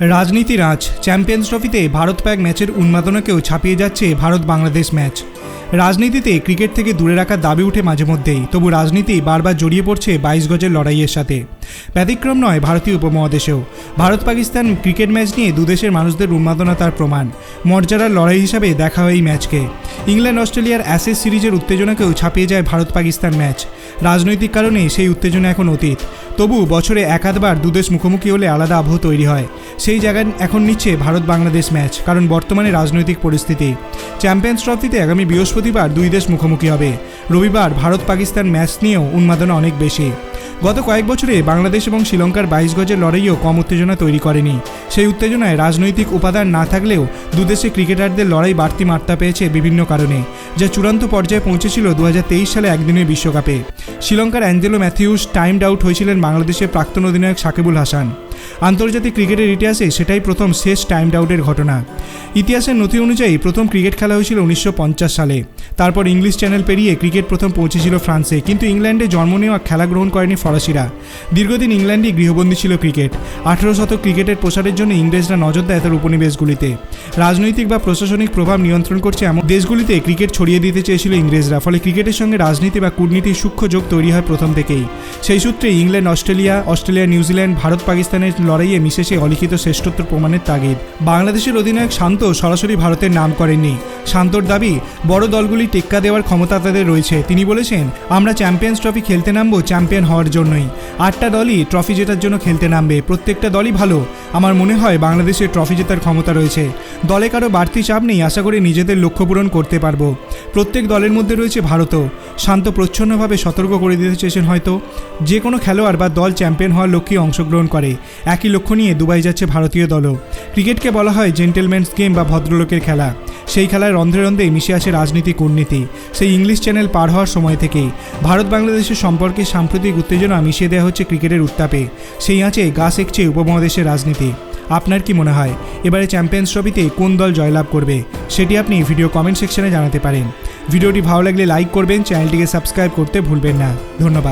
রাজনীতি রাজ চ্যাম্পিয়ন্স ট্রফিতে ভারত প্যাক ম্যাচের উন্মাদনাকেও ছাপিয়ে যাচ্ছে ভারত বাংলাদেশ ম্যাচ। রাজনীতিতে ক্রিকেট থেকে দূরে রাখার দাবি উঠে মাঝে মধ্যেই, তবু রাজনীতি বারবার জড়িয়ে পড়ছে বাইশ গজের লড়াইয়ের সাথে। ব্যতিক্রম নয়, ভারতীয় উপমহাদেশেও। ভারত পাকিস্তান ক্রিকেট ম্যাচ নিয়ে দুদেশের মানুষদের উন্মাদনা তার প্রমাণ। মর্যাদার লড়াই হিসাবে দেখা হয় এই ম্যাচকে। ইংল্যান্ড অস্ট্রেলিয়ার অ্যাসেস সিরিজের উত্তেজনাকেও ছাপিয়ে যায় ভারত পাকিস্তান ম্যাচ। রাজনৈতিক কারণে সেই উত্তেজনা এখন অতীত। তবু বছরে একাধবার দুদেশ মুখোমুখি হলে আলাদা আবহ তৈরি হয়। সেই জায়গায় এখন নিচ্ছে ভারত বাংলাদেশ ম্যাচ, কারণ বর্তমানে রাজনৈতিক পরিস্থিতি। চ্যাম্পিয়ন্স ট্রফিতে আগামী বৃহস্পতিবার দুই দেশ মুখোমুখি হবে। রবিবার ভারত পাকিস্তান ম্যাচ নিয়েও উন্মাদনা অনেক বেশি। গত কয়েক বছরে বাংলাদেশ এবং শ্রীলঙ্কার বাইশ গজের লড়াইও কম উত্তেজনা তৈরি করেনি। সেই উত্তেজনায় রাজনৈতিক উপাদান না থাকলেও দুদেশে ক্রিকেটারদের লড়াই বাড়তি মাত্রা পেয়েছে বিভিন্ন কারণে, যা চূড়ান্ত পর্যায়ে পৌঁছেছিল দু হাজার তেইশ সালে একদিনের বিশ্বকাপে। শ্রীলঙ্কার অ্যাঞ্জেলো ম্যাথিউস টাইমড আউট হয়েছিলেন বাংলাদেশের প্রাক্তন অধিনায়ক সাকিবুল হাসান। আন্তর্জাতিক ক্রিকেটের ইতিহাসে সেটাই প্রথম শেষ টাইমড আউটের ঘটনা। ইতিহাসের নথি অনুযায়ী প্রথম ক্রিকেট খেলা হয়েছিল উনিশশো পঞ্চাশ সালে। তারপর ইংলিশ চ্যানেল পেরিয়ে ক্রিকেট প্রথম পৌঁছেছিল ফ্রান্সে, কিন্তু ইংল্যান্ডে জন্ম নেওয়া খেলা গ্রহণ করেনি ফরাসিরা। দীর্ঘদিন ইংল্যান্ডেই গৃহবন্দী ছিল ক্রিকেট। আঠেরো শতক ক্রিকেটের প্রসারের জন্য ইংরেজরা নজর দেয় তার উপনিবেশগুলিতে। রাজনৈতিক বা প্রশাসনিক প্রভাব নিয়ন্ত্রণ করছে এমন দেশগুলিতে ক্রিকেট ছড়িয়ে দিতে চেয়েছিল ইংরেজরা, ফলে ক্রিকেটের সঙ্গে রাজনীতি বা কূটনীতির সূক্ষ্ম যোগ তৈরি হয় প্রথম থেকেই। সেই সূত্রে England, Australia Australia, New Zealand, Bharat, পাকিস্তানের লড়াইয়ে মিশেছে অলিখিত শ্রেষ্ঠত্ব প্রমাণের তাগিদ। বাংলাদেশের অধিনায়ক শান্ত সরাসরি ভারতের নাম করেননি। শান্তর দাবি, বড় দলগুলি টেক্কা দেওয়ার ক্ষমতা তাদের রয়েছে। তিনি বলেছেন, আমরা চ্যাম্পিয়ন্স ট্রফি খেলতে নামবো চ্যাম্পিয়ন হওয়ার জন্যই। আটটা দলই ট্রফি জেতার জন্য খেলতে নামবে। প্রত্যেকটা দলই ভালো। আমার মনে হয় বাংলাদেশের ট্রফি জেতার ক্ষমতা রয়েছে। দলে কারও বাড়তি চাপ নেই, আশা করি নিজেদের লক্ষ্য পূরণ করতে পারব। প্রত্যেক দলের মধ্যে রয়েছে ভারতও। শান্ত প্রচ্ছন্নভাবে সতর্ক করে দিতে চেয়েছেন হয়তো। যে কোনো খেলোয়াড় বা দল চ্যাম্পিয়ন হওয়ার লক্ষ্যে অংশগ্রহণ করে। একই লক্ষ্য নিয়ে দুবাই যাচ্ছে ভারতীয় দলও। ক্রিকেটকে বলা হয় জেন্টেলম্যানস গেম বা ভদ্রলোকের খেলা। সেই খেলায় রন্ধ্রে রন্ধ্রে মিশে আছে রাজনীতি কূটনীতি সেই ইংলিশ চ্যানেল পার হওয়ার সময় থেকেই ভারত বাংলাদেশের সম্পর্কে সাম্প্রতিক উত্তেজনা মিশিয়ে দেওয়া হচ্ছে ক্রিকেটের উত্তাপে। সেই আছে গা সেকছে উপমহাদেশের রাজনীতি। আপনার কি মনে হয়? এবারে চ্যাম্পিয়ন্স ট্রফিতে কোন দল জয়লাভ করবে? সেটি আপনি ভিডিও কমেন্ট সেকশনে জানাতে পারেন। ভিডিওটি ভালো লাগলে লাইক করবেন, চ্যানেলটিকে সাবস্ক্রাইব করতে ভুলবেন না। ধন্যবাদ।